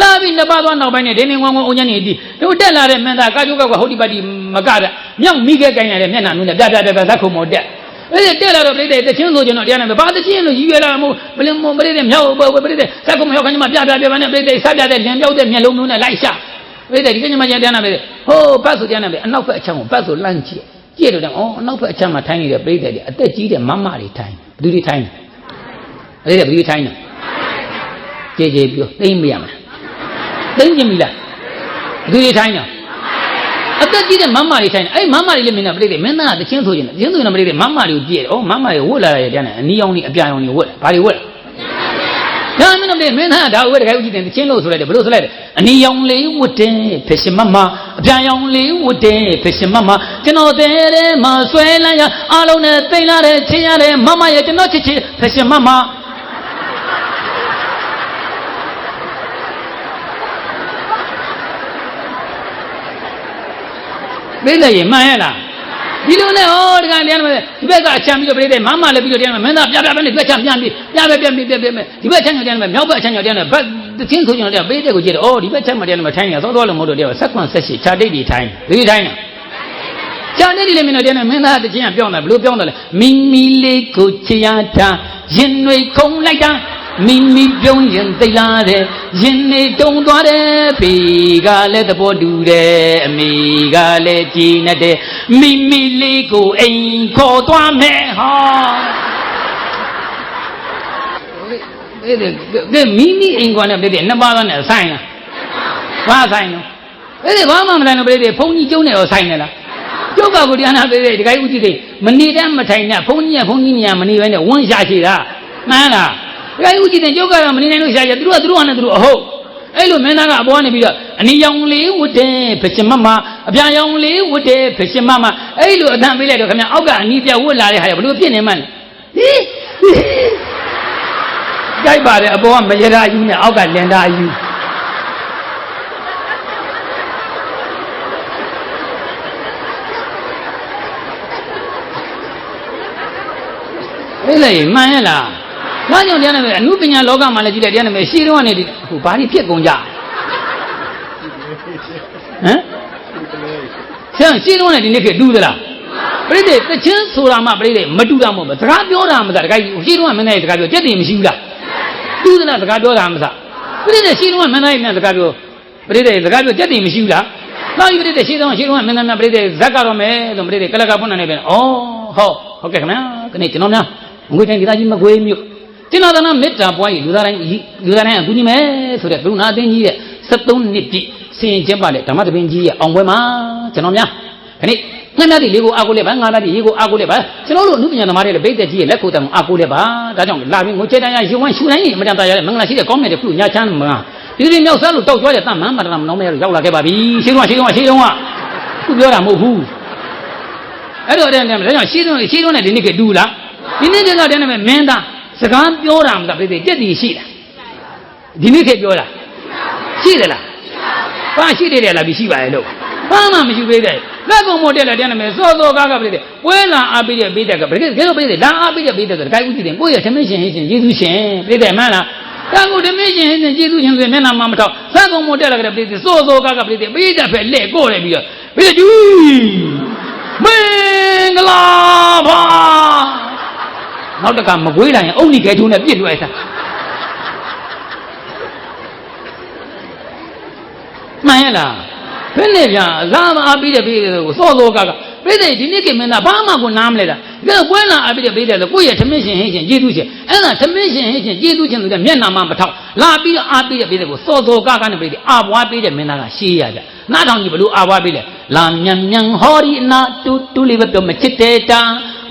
လာပြီနှစ်ပါးသွားနောက်ပိုင်းနဲ့ဒိနေငုံငုံအုံညံ့နေဒီတို့တက်လာတဲ့မင်းသားကာကျုကကွယ်ဟိုဒီပါတီမကတဲ့မြောက်မိခဲကိုင်းလာတဲ့မျက်နှာမျိုးနဲ့ပြပြပြပြဇက်ခုံမော်တက်အဲ့ဒီတက်လာတော့ပြိတ္တတချင်းဆိုကျွန်တော်တရားနာမယ်ဘာတချင်းလို့ရည်ရွယ်လာမို့ဘလင်မောပြိတ္တမြောက်ပြိတ္တဇက်ခုံမောက်ခဏမှပြပြပြပြနဲ့ပြိတ္တဆက်ပြတဲ့လင်ပြောက်တဲ့မျက်လုံးမျိုးနဲ့လိုက်ရှာပြိတ္တဒီကညမကျတရားနာမယ်ဟိုဘတ်ဆိုတရားနာမယ်အနောက်ဘက်အချမ်းကိုဘတ်ဆိုလန့်ကြည့်ကြည့်တော့တယ်ဩအနောက်ဘက်အချမ်းမှာထိုင်းနေတဲ့ပြိတ္တတွေအသက်ကြီးတဲ့မမတွေထိုင်းဘယ်သူတွေထိုင်းလဲ အဲ့ဒါဘယ်သူထိုင်းလဲကြည်ကြည်ပြောသိမ့်မရမလားသိမ့်ကြပြီလားဘယ်သူတွေထိုင်းလဲအသက်ကြီးတဲ့မမတွေထိုင်တယ်အဲ့မမတွေလည်းမင်းကပြိတ္တိမင်းသားကတချင်းဆိုရင်တချင်းဆိုရင်ပြိတ္တိမမတွေကိုကြည့်တယ်ဩမမတွေဝတ်လာတယ်တဲ့နဲ့အနီးအောင်နေအပြာရောင်တွေဝတ်ဘာတွေဝတ်လဲဒါမင်းတို့မင်းသားကဒါဝတ်တခါဦးကြည့်တယ်တချင်းလို့ဆိုလိုက်တယ်ဘလို့ဆိုလိုက်တယ်အနီးရောင်လေးဝတ်တယ်ဖရှင်မမအပြာရောင်လေးဝတ်တယ်ဖရှင်မမကျွန်တော်တဲ့တဲ့မှာဆွဲလန်းရအားလုံးနဲ့တိမ်လာတဲ့ချင်းရတဲ့မမရဲ့ကျွန်တော်ချစ်ချစ်ဖရှင်မမ ပြိတ္တရေမှန်ရဲ့လားဒီလိုနဲ့ဟောဒီကတရားနာဒီဘက်ကအချမ်းပြီးတော့ပြိတ္တမမလည်းပြီးတော့တရားနာမင်းသားပြပြပြနဲ့ပြချမ်းပြန်ပြီးပြပြပြပြပြပြဒီဘက်ချမ်းတရားနာမြောက်ဘက်အချမ်းတရားနာဘက်တချင်းဆိုကြတယ်ပြိတ္တကိုကြည့်တယ်ဩဒီဘက်ချမ်းမတရားနာထိုင်းနေသောသောလည်းမဟုတ်တော့တရားဆက်ကွန်ဆက်ရှိခြာတိတ်ဒီထိုင်းဒီထိုင်းနာကြာနေဒီလေမင်းတို့တဲ့မင်းသားတချင်းကပြောင်းတယ်ဘလို့ပြောင်းတယ်လဲမိမိလေးကိုချရတာရင်တွေခုံလိုက်တာ မိမိပြုံးရင်သိလာတယ်ရင်နေတုံသွားတယ်ပေကလည်းသဘောတူတယ်အမေကလည်းကြည်နဲ့မိမိလေးကိုအိမ်ခေါ်သွားမယ်ဟာအဲ့ဒါကဲမိမိအိမ်ကွာနဲ့ပြည့်တယ်နှစ်ပါးသားနဲ့ဆိုင်လားဘာဆိုင်လို့အဲ့ဒီဘာမှမဆိုင်လို့ပြည့်တယ်ဘုန်းကြီးကျုံးနေတော့ဆိုင်နေလားကျုပ်ကကိုတရားနာပြည့်တယ်ဒီကိဥကြည့်သိမနေတတ်မထိုင်နဲ့ဘုန်းကြီးကဘုန်းကြီးနေရာမနေဘဲနဲ့ဝန်းရှာရှိတာမှန်လား ဒီကိဥကြည့်သိကျုပ်ကတော့မနေနိုင်လို့ရှာကြသူတို့ကသူတို့ကနဲ့သူတို့အဟုတ်အဲ့လိုမင်းသားကအပေါ်ကနေပြီးတော့အနီရောင်လေးဝတ်တယ်ဖရှင်မမအပြာရောင်လေးဝတ်တယ်ဖရှင်မမအဲ့လိုအတန်ပေးလိုက်တော့ခင်ဗျအောက်ကအနီပြဝတ်လာတဲ့ဟာရဘလို့ဖြစ်နေမှန်းဟိကြိုက်ပါတယ်အပေါ်ကမရရာယူနဲ့အောက်ကလင်တာယူအဲ့လေမှန်ရဲ့လား ဘာကြောင့်တရားနာမယ်အနုပညာလောကမှာလည်းကြည့်တယ်တရားနာမယ်ရှင်းတော့ကနေဒီဟိုဘာတွေဖြစ်ကုန်ကြဟမ်ဆရာရှင်းတော့နေဒီနေ့ခေတ်တူးသလားပြိတ္တေတချင်းဆိုတာမှပြိတ္တေမတူတာမဟုတ်ဘူးစကားပြောတာမစားတခါကြီးရှင်းတော့မင်းရဲ့စကားပြောကြက်တည်မရှိဘူးလားတူးသလားစကားပြောတာမစားပြိတ္တေရှင်းတော့မင်းရဲ့မြန်စကားပြောပြိတ္တေစကားပြောကြက်တည်မရှိဘူးလားနောက်ပြိတ္တေရှင်းတော့ရှင်းတော့မင်းသားများပြိတ္တေဇက်ကတော့မယ်လို့ပြိတ္တေကလကဖွင့်နေပဲဩဟုတ်ဟုတ်ကဲ့ခင်ဗျာခဏကျွန်တော်များငွေတိုင်းဒေသကြီးမကွေးမြို့ ကျွန်တော်ကမေတ္တာပွားရင်လူသားတိုင်းလူသားတိုင်းအကူညီမယ်ဆိုတဲ့ဘုရားအသင်းကြီးရဲ့73နှစ်ပြည့်ဆင်ကျင်းပါလေဓမ္မတပင်ကြီးရဲ့အောင်ပွဲမှာကျွန်တော်များခဏငါများဒီလေးကိုအားကိုးလဲပါငါများဒီရေကိုအားကိုးလဲပါကျွန်တော်တို့အမှုပညာသမားတွေလည်းဗိသက်ကြီးရဲ့လက်ကိုယ်တံအားကိုးလဲပါဒါကြောင့်လာပြီးငွေချဲတန်းရရေဝမ်းရှူတိုင်းအမတန်တရားရမင်္ဂလာရှိတဲ့ကောင်းမြတ်တဲ့ခုညာချမ်းမှာဒီဒီမြောက်စားလို့တောက်ကြွားတဲ့တမန်မတနာမနောင်းမရရောက်လာခဲ့ပါပြီရှင်းတော့ရှင်းတော့ရှင်းတော့ခုပြောတာမဟုတ်ဘူးအဲ့တော့တဲ့ဒါကြောင့်ရှင်းတော့ရှင်းတော့နဲ့ဒီနေ့ကတူလားဒီနေ့ကတည်းကတည်းကမင်းသား စကားပြောတာမလားပြည့်တက်တည်ရှိလားဒီနေ့ခေတ်ပြောတာရှိတယ်လားဘာရှိတယ်လဲလားဒီရှိပါရဲ့လို့ဘာမှမရှိသေးတယ်လက်ကုံမတက်လာတဲ့နာမည်စောစောကားကပြည့်တယ်ပွဲလာအားပေးတဲ့ပေးတဲ့ကဘယ်ကဲတော့ပေးတယ်လာအားပေးတဲ့ပေးတဲ့ဆိုတော့ကြိုက်ဦးကြည့်တယ်ကိုယ့်ရဲ့သမင်းရှင်ဟင်းရှင်ယေရှုရှင်ပြည့်တယ်မှန်းလားတာကိုသမင်းရှင်ဟင်းရှင်ယေရှုရှင်ဆိုရင်မျက်နှာမှမထောက်လက်ကုံမတက်လာတဲ့ပြည့်တယ်စောစောကားကပြည့်တယ်ပေးတဲ့ဖက်လက်ကိုတယ်ပြီးတော့ပြည့်ကြီးမင်္ဂလာပါ နောက်တကမကွေးလိုက်ရင်အုတ်နီကဲထုံးနဲ့ပြစ်လွှဲစားမှန်ရလားဘယ်နဲ့ဗျာလာမအားပြီးတဲ့ပြီးတဲ့ကိုစောစောကကပြိတဲ့ဒီနေ့ကမင်းသားဘာမှကိုနားမလဲတာဒါပွဲလာအားပြီးတဲ့ပြီးတဲ့ဆိုကိုယ့်ရဲ့သမင်းရှင်ဟင်းရှင်ကျေးဇူးရှင်အဲ့ဒါသမင်းရှင်ဟင်းရှင်ကျေးဇူးရှင်ဆိုတဲ့မျက်နာမှမထောက်လာပြီးတော့အားပြီးတဲ့ပြီးတဲ့ကိုစောစောကကနဲ့ပြီးတဲ့အာဘွားပြီးတဲ့မင်းသားကရှေးရကြနားထောင်ကြည့်ဘလို့အာဘွားပြီးလဲလာမြန်မြန်ဟောဒီအနာတူတူလေးပဲပြောမချစ်တဲ့တာ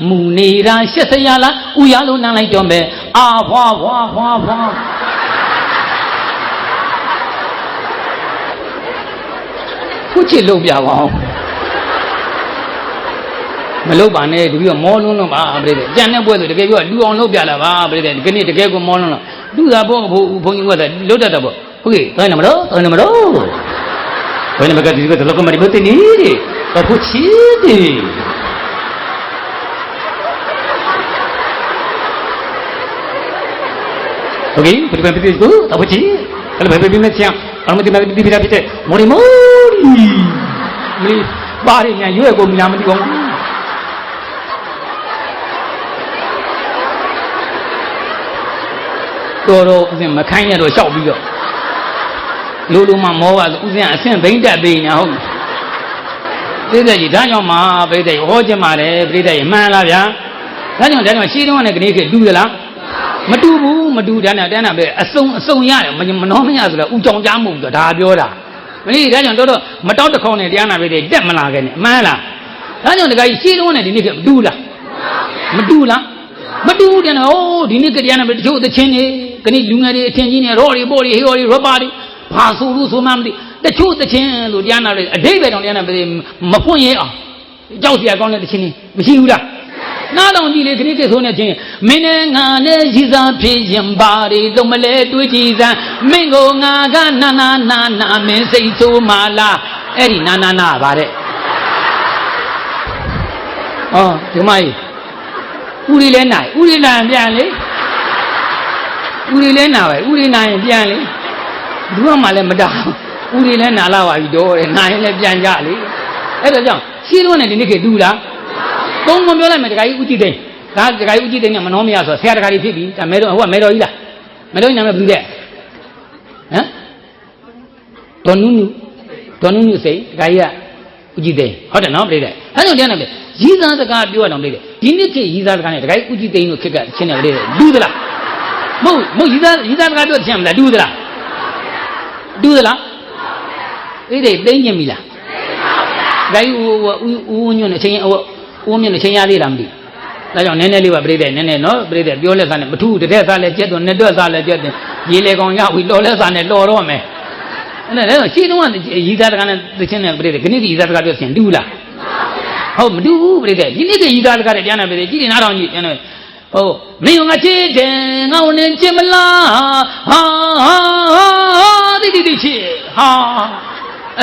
မူနေတာရှက်စရာလားဥရလို့နမ်းလိုက်တော့မယ်အာဘွားဘွားဘွားဘွားခုချစ်လို့ပြပါအောင်မလုပ်ပါနဲ့တပည့်ကမောလုံးလုံးပါပြည့်တယ်ကြံတဲ့ပွဲဆိုတကယ်ပြောလူအောင်လုပ်ပြလာပါပြည့်တယ်ဒီကနေ့တကယ်ကိုမောလုံးလုံးလူသာပေါ့ဘုဘုန်းကြီးကလွတ်တတ်တယ်ပေါ့ဟုတ်ကဲ့တိုင်းနမတော့တိုင်းနမတော့ဘယ်နမကဒီကတော့ကမရီမတင်နေတယ်တော့ဖို့ချီတယ် ဟုတ်ကဲ့ပြပြပြပြကိုတော့ဖို့ချီအဲ့လိုပဲပြပြမဲ့ချင်အောင်မတင်မပြပြပြပြမော်ရီမော်ရီမလီပါရညာရွေ့ကိုမလားမသိဘူးတော်တော်ဥစဉ်မခိုင်းရတော့ရှောက်ပြီးတော့လိုလိုမှမောပါဆိုဥစဉ်အဆင့်ဘိမ့်တက်ပေးညာဟုတ်ပြိတ္တကြီးဒါကြောင့်မှပြိတ္တကြီးဟောခြင်းပါတယ်ပြိတ္တကြီးမှန်လားဗျာဒါကြောင့်ဒါကြောင့်ရှင်းတော့နဲ့ကနေခေတူရလား မတူဘူးမတူတန်းတာတန်းတာပဲအစုံအစုံရတယ်မနှောမရဆိုတော့ဥကြောင်ကြားမှုဆိုတာဒါပြောတာမင်းဒါကြောင့်တော့မတောက်တခေါင်းနဲ့တရားနာပဲတဲ့တက်မလာခဲ့နဲ့အမှန်လားဒါကြောင့်တခါကြီးရှေးတုန်းနဲ့ဒီနေ့ကမတူလားမတူလားမတူတယ်နော်ဒီနေ့ကတရားနာပဲတချို့သချင်းနေခဏလူငယ်တွေအထင်ကြီးနေရော့တွေပေါ့တွေဟေရော်တွေရပါတွေဘာဆိုလို့ဆိုမှမသိတချို့သချင်းလို့တရားနာတယ်အတိတ်ပဲတောင်တရားနာပဲမဖွင့်ရအောင်ကြောက်စရာကောင်းတဲ့သချင်းနေမရှိဘူးလား နားတော်ကြည့်လေခဏကဆိုနေချင်းမင်းနဲ့ငါနဲ့ရည်စားဖြစ်ရင်ပါတွေလုံးမလဲတွေးကြည့်စမ်းမင်းကိုငါကနာနာနာနာမင်းစိတ်ဆိုးမာလားအဲ့ဒီနာနာနာပါတဲ့ဟောဒီမကြီးဦးလေးလဲနိုင်ဦးလေးနိုင်ပြန်လေဦးလေးလဲနာပဲဦးလေးနိုင်ရင်ပြန်လေဘူးမှလည်းမတာဦးလေးလဲနာလာပါပြီတော့တဲ့နိုင်ရင်လည်းပြန်ကြလေအဲ့ဒါကြောင့်ရှင်းတော့နဲ့ဒီနေ့ခေတ်တူလား သုံးမပြောလိုက်မယ်တခါကြီးဦးကြည့်သိန်းဒါတခါကြီးဦးကြည့်သိန်းကမနှောမရဆိုဆရာတခါကြီးဖြစ်ပြီဒါမဲတော့ဟိုကမဲတော်ကြီးလားမဲတော်ကြီးနာမည်ဘယ်သူလဲဟမ်ဒေါ်နုနုဒေါ်နုနုစိတ်တခါကြီးကဦးကြည့်သိန်းဟုတ်တယ်နော်ပြိတဲ့အဲကြောင့်တရားနာမယ်ရည်သားစကားပြောရအောင်ပြိတဲ့ဒီနေ့ခေတ်ရည်သားစကားနဲ့တခါကြီးဦးကြည့်သိန်းတို့ခေတ်ကချင်းတယ်ပြိတဲ့လူသလားမဟုတ်မဟုတ်ရည်သားရည်သားစကားပြောချင်းမလားလူသလားလူသလားအဲ့ဒီသိမ့်ကျင်ပြီလားဒါကြီးဦးဦးဦးညွန့်နဲ့ချင်း ဦးမြင့်နဲ့ချင်းရသေးလားမသိဒါကြောင့်နည်းနည်းလေးပါပြိတဲ့နည်းနည်းနော်ပြိတဲ့ပြောလက်စားနဲ့မထူးတစ်ထက်စားလဲကျက်တော့နှစ်တွက်စားလဲကျက်တယ်ရေလေကောင်ရပြီလော်လက်စားနဲ့လော်တော့မယ်အဲ့ဒါလည်းရှင်းတော့ရည်သားတကားနဲ့သချင်းနဲ့ပြိတဲ့ခဏဒီရည်သားတကားပြောချင်းတူလားဟုတ်မတူဘူးပြိတဲ့ဒီနေ့ကရည်သားတကားနဲ့တရားနာပြိတဲ့ကြည့်နေနားထောင်ကြည့်ကျန်တော့ဟုတ်မင်းငါချစ်တယ်ငါ့နဲ့ချစ်မလားဟာဟာတိတိတိချစ်ဟာ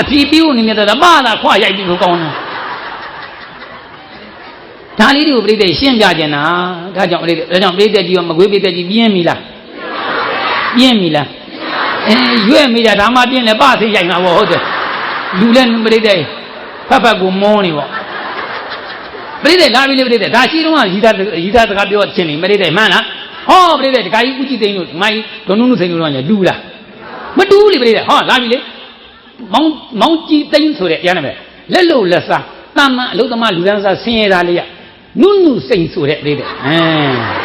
အဖြီးပြီးဦးနေမြတ်တာပါတာခွာရိုက်ပြီးကိုကောင်းတယ် ဒါလေးတွေကိုပြိတ္တရှင်းပြကြတာဒါကြောင့်ပြိတ္တဒါကြောင့်ပြိတ္တကြီးရောမကွေးပြိတ္တကြီးပြင်းပြီလားပြင်းပြီလားအဲရွဲ့မိတာဒါမှပြင်းလဲပသိရိုက်မှာပေါ့ဟုတ်တယ်လူလည်းပြိတ္တဖတ်ဖတ်ကိုမောနေပေါ့ပြိတ္တလာပြီလေပြိတ္တဒါရှိတော့ရီသားရီသားစကားပြောချင်းနေပြိတ္တမှန်လားဟောပြိတ္တဒကာကြီးဥကြည့်သိန်းတို့မိုင်းဒုံနုနုသိန်းတို့တော့ညလူလားမတူဘူးလေပြိတ္တဟောလာပြီလေမောင်းမောင်းကြည့်သိန်းဆိုတဲ့တရားနာမယ်လက်လို့လက်စားတာမန်အလုသမားလူဒန်းစားဆင်းရဲတာလေးရ နုနုစိန်ဆိုတဲ့ပြိတ္တအဲ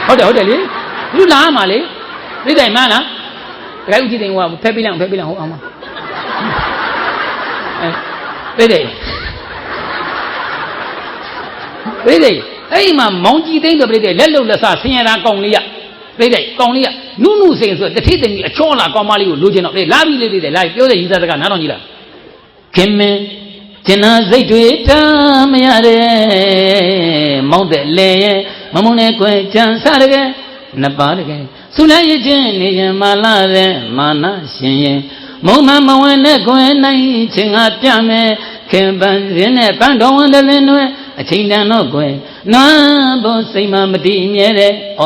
ဟုတ်တယ်ဟုတ်တယ်လေလူလာမှာလေပြိတ္တမှန်လားဒကာဥကြည့်သိန်းဟောဖက်ပြလိုက်ဖက်ပြလိုက်ဟောအောင်မအဲပြိတ္တပြိတ္တအဲ့ဒီမှာမောင်းကြည့်သိန်းဆိုပြိတ္တလက်လို့လက်စားဆင်းရဲတာကောင်းလေးရပြိတ္တကောင်းလေးရနုနုစိန်ဆိုတထိတ်တည်းအချောလာကောင်းမလေးကိုလိုချင်တော့ပြိတ္တလာပြီလေပြိတ္တလာပြောတဲ့ရည်သားစကားနားထောင်ကြည့်လားခင်မင်း ကျင်နာစိတ်တွေတမ်းမရတဲ့မောင်းတဲ့လေရဲ့မမုံနဲ့ကွယ်ကြံစားတကယ်နှစ်ပါးတကယ်ဆုလိုက်ရခြင်းနေရင်မာလာတဲ့မာနရှင်ရဲ့မုံမမဝင်နဲ့ကွယ်နိုင်ခြင်းကပြမယ်ခင်ပန်းရင်းနဲ့ပန်းတော်ဝင်တဲ့လင်းတွေအချိန်တန်တော့ကွယ်နန်းဖို့စိတ်မမတည်မြဲတဲ့ဩ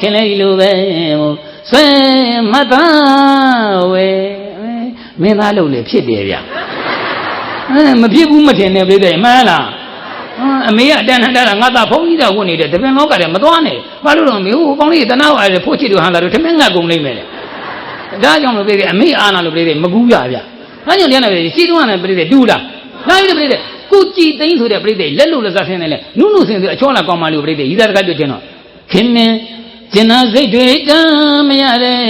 ခင်လေးလိုပဲမို့ဆွဲမသားဝဲမင်းသားလို့လေဖြစ်တယ်ဗျ အဲမဖြစ်ဘူးမထင်နဲ့ပြိတဲ့မှန်လားအမေကအတန်တန်တာငါသားဖုန်းကြီးတော့ဝင်နေတယ်တပင်လောကတည်းမသွားနဲ့ဘာလို့တော့မေဟိုကောင်းလေးတနာဝါရဖို့ချစ်တို့ဟန်လာတို့ထမင်းငတ်ကုန်လိမ့်မယ်လေဒါကြောင့်လို့ပြိတဲ့အမေအာနာလို့ပြိတဲ့မကူးရဗျဒါကြောင့်လည်းလည်းရှိတုန်းကလည်းပြိတဲ့တူလားဒါကြီးပြိတဲ့ကိုကြည်သိန်းဆိုတဲ့ပြိတဲ့လက်လို့လက်စားဆင်းတယ်လေနုနုဆင်းဆိုအချောလာကောင်းမလို့ပြိတဲ့ဤသားတကပြတင်တော့ခင်မင်းကျင်နာစိတ်တွေတမ်းမရတဲ့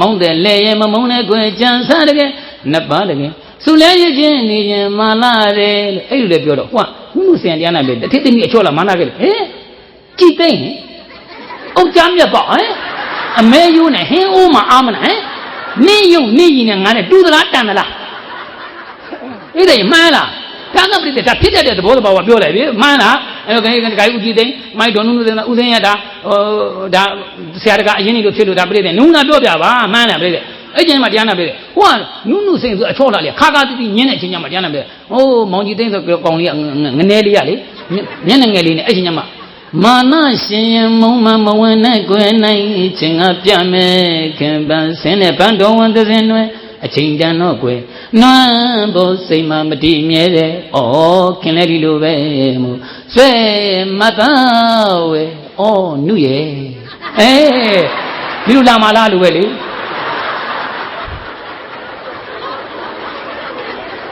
မောင်းတဲ့လေရဲ့မမုံနဲ့ကွယ်ကြံစားတကယ်နှစ်ပါးတကယ် စုလဲရခြင်းနေရင်မာလာတယ်လို့အဲ့လိုလည်းပြောတော့ဟွာနုနုဆင်တရားနာပဲတထစ်သမီးအချောလာမာနာခဲ့တယ်ဟဲ့ကြည်သိန်းအုတ်ကြမ်းမြတ်ပေါ့ဟဲ့အမဲယိုးနဲ့ဟင်းအိုးမှာအာမနာဟဲ့နင်းယုံနင်းရင်နဲ့ငါနဲ့တူသလားတန်သလားအဲ့ဒါမှန်းလားဒါကပြည့်တဲ့ဒါဖြစ်တဲ့သဘောတဘာဝပြောလိုက်ပြီမှန်းလားအဲ့တော့ခင်ဗျာဦးကြည်သိန်းမိုက်ဒေါ်နုနုသိန်းဦးသိန်းရတာဟိုဒါဆရာတကအရင်ကြီးလို့ဖြစ်လို့ဒါပြည့်တဲ့နုနာပြောပြပါမှန်းလားပြည့်တဲ့ အဲ့ကျရင်မှတရားနာပြည့်ဟိုကနုနုစိန်ဆိုအချောလာလေခါခါတိတိညင်းတဲ့အချိန်ကျမှတရားနာပြည့်ဟိုးမောင်ကြီးသိန်းဆိုကောင်လေးကငနဲလေးရလေမျက်နှာငယ်လေးနဲ့အဲ့ချိန်ကျမှမာနရှင်ယမုံမမဝင်နဲ့ကွယ်နိုင်ခြင်းကပြမယ်ခင်ပန်းဆင်းတဲ့ဘန်တော်ဝန်သစဉ်တွေအချိန်တန်တော့ကွယ်နွမ်းဖို့စိတ်မမတည်မြဲတဲ့ဩခင်လဲဒီလိုပဲမို့ဆွဲမသားဝဲဩနုရဲ့အဲဒီလိုလာမလားလို့ပဲလေ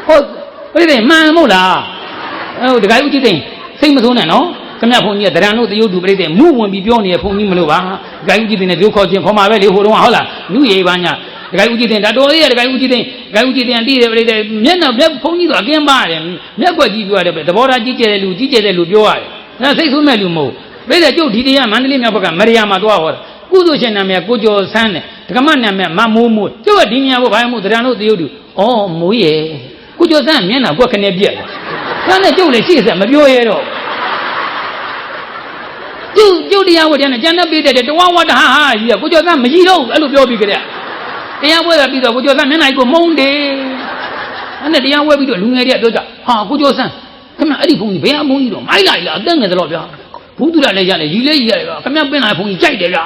ဟုတ် ပြိတ္တိမှန်မို့လားဟိုတခါဦးကြည့်သိစိတ်မဆိုးနဲ့နော်ခမရဘုန်းကြီးကဒရန်တို့တရုတ်သူပြိတ္တိမူဝင်ပြီးပြောနေတဲ့ဘုန်းကြီးမလို့ပါတခါဦးကြည့်သိနဲ့ပြောခေါ်ခြင်းခေါ်မှာပဲလေဟိုတုန်းကဟုတ်လားနုရေပါညာတခါဦးကြည့်သိဒါတော်သေးရတခါဦးကြည့်သိတခါဦးကြည့်သိတည်တယ်ပြိတ္တိမျက်နှာမျက်ဘုန်းကြီးတော့အကင်းပါတယ်မျက်ွက်ကြီးပြောရတယ်သဘောထားကြီးကျယ်တဲ့လူကြီးကျယ်တဲ့လူပြောရတယ်ဒါစိတ်ဆိုးမဲ့လူမဟုတ်ပြိတ္တိကျုပ်ဒီတရားမန္တလေးမြောက်ဘက်ကမရိယာမှာသွားဟောတာကုသိုလ်ရှင်နာမည်ကိုကျော်ဆန်းတယ်ဒကမနာမည်မမိုးမိုးကျုပ်ကဒီနေရာကိုဘာမှမဟုတ်ဒရန်တို့တရုတ်သူဩမိုးရဲ့ ကိုကျော်ဆန်းမျက်နှာကွက်ခနဲ့ပြက်တယ်ဆန်းနဲ့ကျုပ်လည်းရှေ့ဆက်မပြောရဲတော့ကျုပ်ကျုပ်တရားဝတ်တယ်နဲ့ကျန်တဲ့ပေးတဲ့တဝဝတဟာဟာကြီးကကိုကျော်ဆန်းမကြီးတော့အဲ့လိုပြောပြီးကြတဲ့တရားဝဲတာပြီးတော့ကိုကျော်ဆန်းမျက်နှာကိုမုန်းတယ်အဲ့နဲ့တရားဝဲပြီးတော့လူငယ်တွေကပြောကြဟာကိုကျော်ဆန်းခင်ဗျအဲ့ဒီဘုန်းကြီးဘယ်အဘုန်းကြီးတော့မိုက်လိုက်လားအသက်ငယ်သလားဗျာဘူးတူလာလည်းရတယ်ရီလည်းရီရတယ်ဗျာခင်ဗျပင်လာဘုန်းကြီးကြိုက်တယ်ဗျာ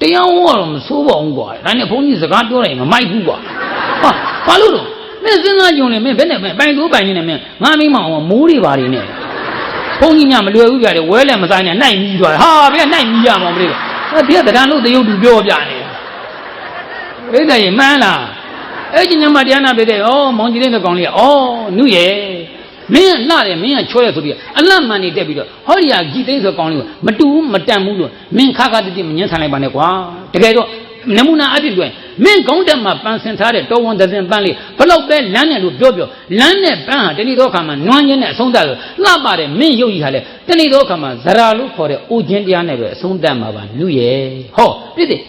တရားဟောတော့မစိုးပါဘူးကွာဒါနဲ့ဘုန်းကြီးစကားပြောတယ်မမိုက်ဘူးကွာဟာဘာလို့တော့ မင်းစဉ်းစားကြုံလေမင်းဘယ်နဲ့မင်းပိုင်လို့ပိုင်နေနဲ့မင်းငါမိမအောင်မိုးတွေပါနေနဲ့ဘုန်းကြီးညမလွယ်ဘူးကြတယ်ဝဲလည်းမဆိုင်နဲ့နိုင်ပြီးသွားတယ်ဟာဘယ်ကနိုင်ပြီးရမှာမလို့ဟာဒီကတရံလို့တရုတ်သူပြောပြနေဘိဒ္ဓရေမှန်းလားအဲ့ဒီညမတရားနာပေးတဲ့ဩမောင်ကြီးတဲ့ကောင်လေးကဩနုရဲ့မင်းကလှတယ်မင်းကချွဲတယ်ဆိုပြီးအလတ်မှန်နေတက်ပြီးတော့ဟောဒီဟာကြည်သိန်းဆိုကောင်လေးကမတူဘူးမတန်ဘူးလို့မင်းခါခါတိတိမငင်းဆန်လိုက်ပါနဲ့ကွာတကယ်တော့ နမူနာအဖြစ်ပြောရင်မင်းကောင်းတက်မှာပန်းစင်ထားတဲ့တော်ဝန်သစဉ်ပန်းလေးဘလောက်ပဲလမ်းနဲ့လို့ပြောပြောလမ်းနဲ့ပန်းဟာတဏီတော့ခါမှာနွမ်းချင်းနဲ့အဆုံးသတ်လို့လှပါတယ်မင်းရုပ်ကြီးဟာလေတဏီတော့ခါမှာဇရာလို့ခေါ်တဲ့အိုချင်းတရားနဲ့ပဲအဆုံးသတ်မှာပါလူရဲ့ဟောပြည့်တယ်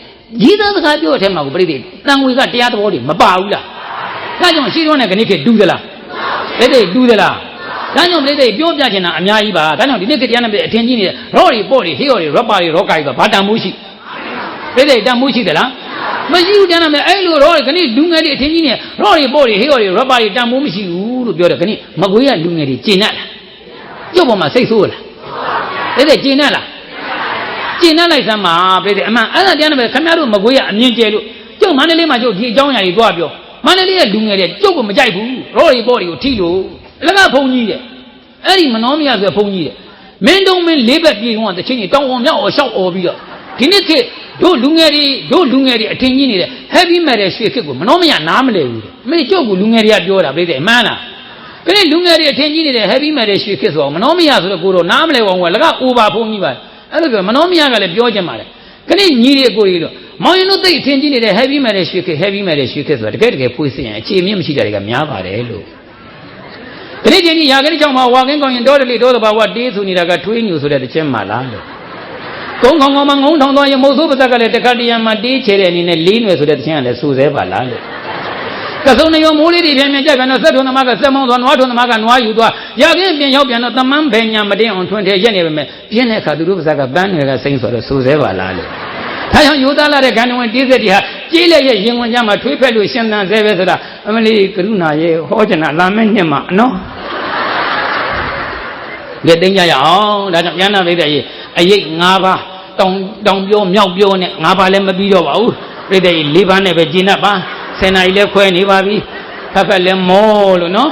ကြီးသားစကားပြောတဲ့အထက်မှာကိုပြည့်တယ်တန်ငွေကတရားသဘောတွေမပါဘူးလားဒါကြောင့်ရှိတော့နဲ့ခဏခေတ်တူးသလားပြည့်တယ်တူးသလားဒါကြောင့်ပြိသိပြောပြချင်တာအများကြီးပါဒါကြောင့်ဒီနေ့ကတရားနဲ့ပြအထင်ကြီးနေတဲ့ရော့တွေပေါ့တွေဟေးရော်တွေရော့ပါတွေရော့ကာတွေဆိုဘာတန်မှုရှိ ပြိသိတန်မှုရှိသလားမရှိဘူးတရားနဲ့အဲ့လိုရော့တွေခဏလူငယ်တွေအထင်ကြီးနေရော့တွေပေါ့တွေဟေးရော်တွေရော့ပါတွေတန်မှုမရှိဘူးလို့ပြောတယ်ခဏမကွေးရလူငယ်တွေကျင်တတ်လားကျုပ်ပေါ်မှာစိတ်ဆိုးလားပြိသိကျင်တတ်လားကျင်တတ်လိုက်စမ်းပါပြိသိအမှန်အဲ့ဒါတရားနဲ့ခင်ဗျားတို့မကွေးရအမြင်ကျဲလို့ကျုပ်မန္တလေးမှာကျုပ်ဒီအကြောင်းအရာတွေတွားပြောမန္တလေးရဲ့လူငယ်တွေကျုပ်ကမကြိုက်ဘူးရော့တွေပေါ့တွေကိုထိလို့လက်ကဘုံကြီးတဲ့အဲ့ဒီမနှောမရဆိုဘုန်းကြီးတဲ့မင်းတုံးမင်းလေးဘက်ပြေတော့တချင်းကြီးတောင်းအောင်မြောက်အောင်ရှောက်អော်ပြီးတော့ဒီနေ့ခေတ် တို့လူငယ်တွေတို့လူငယ်တွေအထင်ကြီးနေတဲ့ heavy metal ရွှေခေတ်ကိုမနှောမရနားမလဲဘူးတဲ့အမေကျုပ်ကလူငယ်တွေကပြောတာပြိတဲ့မှန်းလားခဏလူငယ်တွေအထင်ကြီးနေတဲ့ heavy metal ရွှေခေတ်ဆိုတော့မနှောမရဆိုတော့ကိုတော့နားမလဲဝောင်းကလက over ဘုန်းကြီးပါအဲ့လိုပြောမနှောမရကလည်းပြောချင်ပါတယ်ခဏညီတွေကိုကြီးတော့မောင်ရင်တို့သိအထင်ကြီးနေတဲ့ heavy metal ရွှေခေတ် heavy metal ရွှေခေတ်ဆိုတာတကယ်တကယ်ဖွေးစင်ရင်အခြေမြင့်မရှိတာတွေကများပါတယ်လို့ဒီနေ့ချင်းကြီးရာခဏကြောင့်မှာဝါကင်းကောင်းရင်တောတလေတောတဘာဝတေးဆိုနေတာကထွေးညူဆိုတဲ့တစ်ချက်မှလားလို့ ကုန်းခေါင်ကောင်မှာငုံထောင်သွားရင်မုတ်ဆိုးပါဇက်ကလည်းတခါတရံမှာတေးချေတဲ့အနေနဲ့လေးနွယ်ဆိုတဲ့တစ်ချက်ကလည်းစူဆဲပါလားလို့ကစုံနေရောမိုးလေးတွေပြန်ပြန်ကြက်ပြန်တော့ဆက်ထုံသမားကဆက်မောင်းသွားနွားထုံသမားကနွားယူသွားရာခင်းပြန်ရောက်ပြန်တော့တမန်းဘယ်ညာမတင်းအောင်ထွန်းထဲရက်နေပါမယ်ပြင်းတဲ့အခါသူတို့ပါဇက်ကပန်းတွေကစိမ့်ဆိုတော့စူဆဲပါလားလို့ဒါကြောင့်ယူသားလာတဲ့ခန္ဓာဝင်တေးစက်တွေဟာကြေးလက်ရဲ့ရင်ဝင်ကြမှာထွေးဖက်လို့ရှင်သန်ဆဲပဲဆိုတာအမလီကရုဏာရဲ့ဟောကျင်တာလာမဲ့နှစ်မှာနော်ကဲသိကြရအောင်ဒါကြောင့်ဉာဏ်ပိဋကရေအရေး၅ပါး တောင်တောင်ပြောမြောက်ပြောနဲ့၅ပါးလည်းမပြီးတော့ပါဘူးပိဋကရေ၄ပါးနဲ့ပဲကျင့်တတ်ပါဆယ်နာရီလည်းခွဲနေပါပြီဖက်ဖက်လည်းမောလို့နော်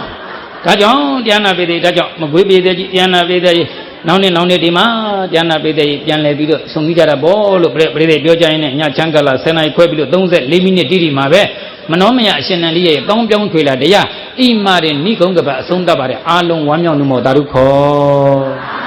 ဒါကြောင့်ဉာဏ်ပိဋကဒါကြောင့်မကွေးပိဋကကြီးဉာဏ်ပိဋကရေနောက်နေ့နောက်နေ့ဒီမှာဉာဏ်ပိဋကရေပြန်လဲပြီးတော့ဆုံကြီးကြတာပေါ့လို့ပြိပိဋကပြောကြရင်လည်းညချမ်းကလာဆယ်နာရီခွဲပြီးတော့34မိနစ်တိတိမှာပဲမနောမယအရှင်နန္ဒီရဲ့တောင်းပြောင်းထွေလာတရားဣမာရင်နိဂုံးကပအဆုံးတတ်ပါတယ်အာလုံးဝမ်းမြောက်မှုမောတာရုခော